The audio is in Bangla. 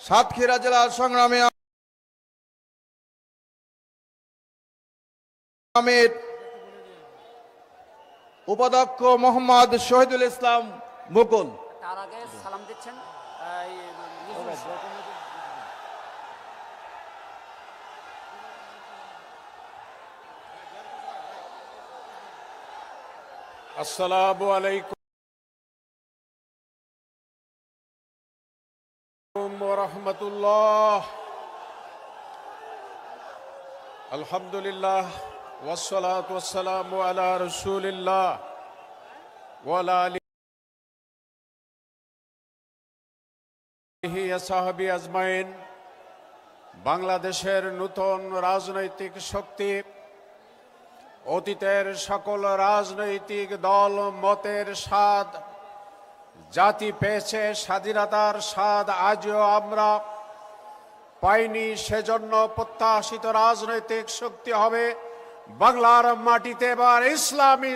সাতক্ষীরা জেলার সংগ্রামী আমির উপাধ্যক্ষ মোহাম্মদ শহীদুল ইসলাম মুকুল। তার আগে সালাম দিচ্ছেন আহ, এই, আজমাইন। বাংলাদেশের নতুন রাজনৈতিক শক্তি অতীতের সকল রাজনৈতিক দল মতের স্বাদ জাতি পেয়েছে স্বাধীনতার স্বাদ, আজও আমরা পাইনি সেজন্য প্রত্যাশিত রাজনৈতিক শক্তি হবে বাংলার মাটিতে, এবার ইসলামী